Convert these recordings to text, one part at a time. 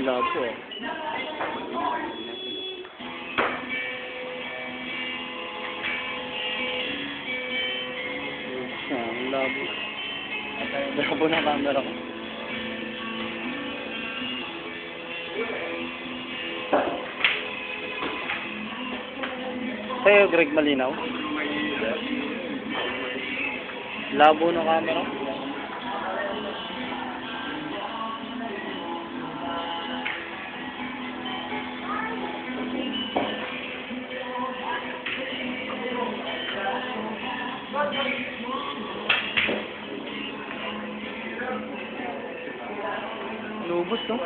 Love it. Love it. Na camera ko. Sa'yo, Greg Malinaw. Labo ng camera? Lubos, no?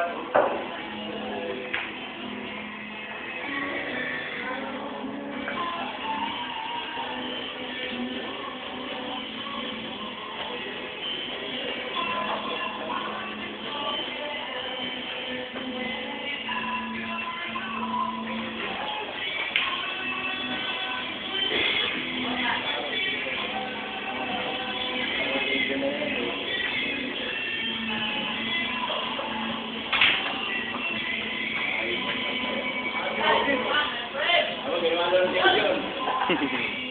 Thank you.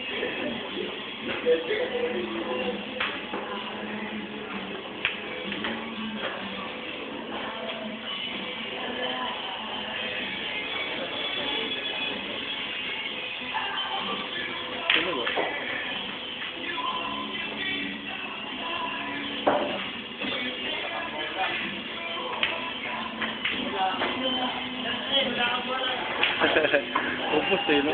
Upos eh, no?